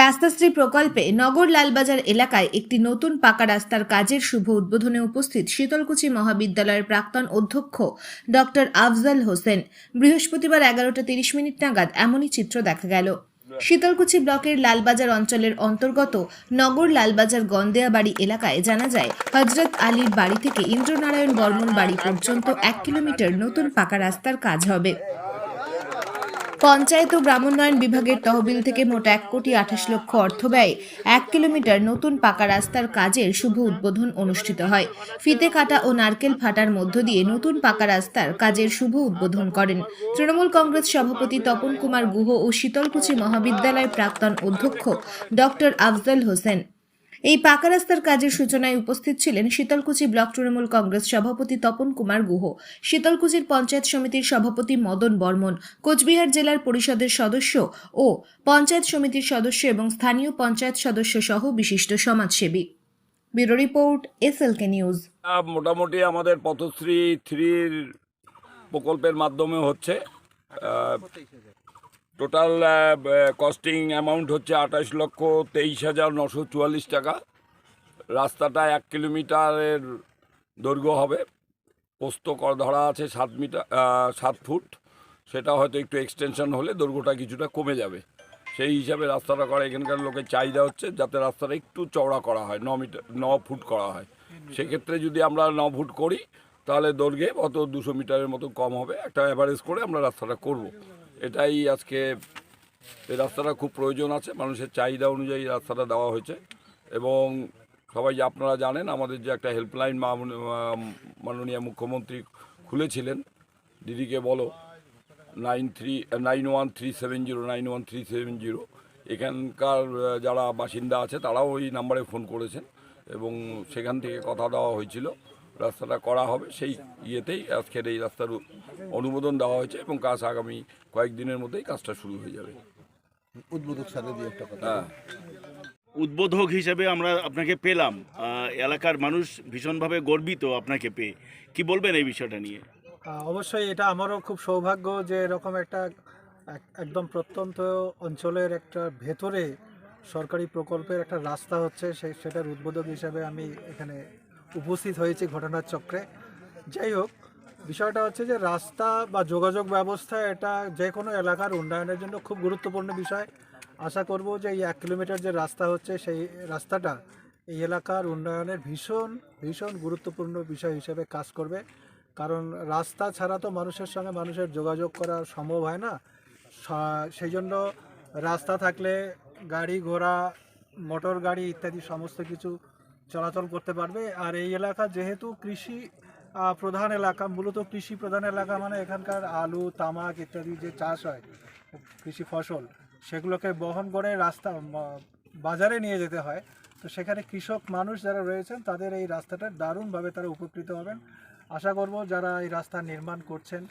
রাস্তাশ্রী প্রকল্পে নগর লালবাজার এলাকায় একটি নতুন পাকা রাস্তার কাজের শুভ উদ্বোধনে উপস্থিত শীতলকুচি মহাবিদ্যালয়ের প্রাক্তন অধ্যক্ষ ডক্টর আফজাল হোসেন। বৃহস্পতিবার এগারোটা তিরিশ মিনিট নাগাদ এমনই চিত্র দেখা গেল। শীতলকুচি ব্লকের লালবাজার অঞ্চলের অন্তর্গত নগর লালবাজার গন্দেয়াবাড়ি এলাকায় জানা যায়, হজরত আলীর বাড়ি থেকে ইন্দ্রনারায়ণ বর্মন বাড়ি পর্যন্ত এক কিলোমিটার নতুন পাকা রাস্তার কাজ হবে। পঞ্চায়েত ও গ্রামোন্নয়ন বিভাগের তহবিল থেকে মোট এক কোটি আঠাশ লক্ষ অর্থ ব্যয়ে। এক কিলোমিটার নতুন পাকা রাস্তার কাজের শুভ উদ্বোধন অনুষ্ঠিত হয়। ফিতে কাটা ও নারকেল ফাটার মধ্য দিয়ে নতুন পাকা রাস্তার কাজের শুভ উদ্বোধন করেন। তৃণমূল কংগ্রেস সভাপতি তপন কুমার গুহ ও শীতলকুচি মহাবিদ্যালয়ের প্রাক্তন অধ্যক্ষ ডক্টর আফজল হোসেন। এই পাকা রাস্তার কাজের সূচনায় উপস্থিত ছিলেন শীতলকুচি ব্লক তৃণমূল কংগ্রেস সভাপতি তপন কুমার গুহ, শীতলকুচির পঞ্চায়েত সমিতির সভাপতি মদন বর্মন, কোচবিহার জেলার পরিষদের সদস্য ও পঞ্চায়েত সমিতির সদস্য এবং স্থানীয় পঞ্চায়েত সদস্য সহ বিশিষ্ট সমাজসেবী। Bureau report, SLK news. মোটামুটি আমাদের পথশ্রী থ্রির প্রকল্পের মাধ্যমে হচ্ছে টোটাল কস্টিং অ্যামাউন্ট হচ্ছে আঠাশ লক্ষ তেইশ হাজার নশো চুয়াল্লিশ টাকা। রাস্তাটা এক কিলোমিটারের দৈর্ঘ্য হবে। পোস্ত ধরা আছে সাত মিটার সাত ফুট। সেটা হয়তো একটু এক্সটেনশন হলে দৈর্ঘ্যটা কিছুটা কমে যাবে। সেই হিসাবে রাস্তাটা করা, এখানকার লোকের চাহিদা হচ্ছে যাতে রাস্তাটা একটু চওড়া করা হয়, ন মিটার, ন ফুট করা হয়। সেক্ষেত্রে যদি আমরা ন ফুট করি, তাহলে দৈর্ঘ্যে অত দুশো মিটারের মতো কম হবে। একটা অ্যাভারেজ করে আমরা রাস্তাটা করব। এটাই আজকে এই রাস্তাটা খুব প্রয়োজন আছে। মানুষের চাহিদা অনুযায়ী রাস্তাটা দেওয়া হয়েছে এবং সবাই যে আপনারা জানেন, আমাদের যে একটা হেল্পলাইন মাননীয় মুখ্যমন্ত্রী খুলেছিলেন, দিদিকে বলো nine three nine one three seven zero nine one three seven zero এখানকার যারা বাসিন্দা আছে, তারাও ওই নাম্বারে ফোন করেছেন এবং সেখান থেকে কথা দেওয়া হয়েছিল। রাস্তাটা করা হবে সেই ইয়েতেই আজকের এই রাস্তার অনুমোদন দেওয়া হয়েছে এবং কাজ আগামী কয়েকদিনের মধ্যেই কাজটা শুরু হয়ে যাবে। উদ্বোধক সাথে দিয়ে একটা কথা। হ্যাঁ। উদ্বোধক হিসেবে আমরা আপনাকে পেলাম। এলাকার মানুষ ভীষণভাবে গর্বিত আপনাকে পেয়ে। কি বলবেন এই বিষয়টা নিয়ে? অবশ্যই এটা আমারও খুব সৌভাগ্য যে এরকম একটা এক- একদম প্রত্যন্ত অঞ্চলের একটা ভেতরে সরকারি প্রকল্পের একটা রাস্তা হচ্ছে সেই সেটার উদ্বোধক হিসাবে আমি এখানে উপস্থিত হয়েছে ঘটনার চক্রে। যাই হোক, বিষয়টা হচ্ছে যে রাস্তা বা যোগাযোগ ব্যবস্থা এটা যে কোনো এলাকার উন্নয়নের জন্য খুব গুরুত্বপূর্ণ বিষয়। আশা করব যে এই এক কিলোমিটার যে রাস্তা হচ্ছে সেই রাস্তাটা এই এলাকার উন্নয়নের ভীষণ ভীষণ গুরুত্বপূর্ণ বিষয় হিসেবে কাজ করবে। কারণ রাস্তা ছাড়া তো মানুষের সঙ্গে মানুষের যোগাযোগ করা সম্ভব হয় না। সেই জন্য রাস্তা থাকলে গাড়ি ঘোড়া, মোটর গাড়ি ইত্যাদি সমস্ত কিছু চলাচল করতে পারবে। আর এই এলাকা যেহেতু কৃষি প্রধান এলাকা, মূলত কৃষি প্রধান এলাকা মানে এখানকার আলু, তামাক ইত্যাদি যে চাষ হয়, কৃষি ফসল, সেগুলোকে বহন করে রাস্তা বাজারে নিয়ে যেতে হয়। তো সেখানে কৃষক মানুষ যারা রয়েছেন, তাদের এই রাস্তাটা দারুণভাবে তারা উপকৃত হবেন। আশা করব যারা এই রাস্তা নির্মাণ করছেন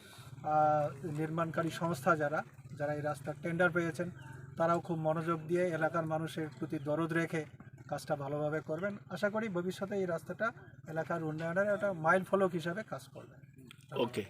নির্মাণকারী সংস্থা যারা যারা এই রাস্তার টেন্ডার পেয়েছেন, তারাও খুব মনোযোগ দিয়ে এলাকার মানুষের প্রতি দরদ রেখে কাজটা ভালোভাবে করবেন। আশা করি ভবিষ্যতে এই রাস্তাটা এলাকার উন্নয়নের একটা মাইল ফলক হিসাবে কাজ করবে। ওকে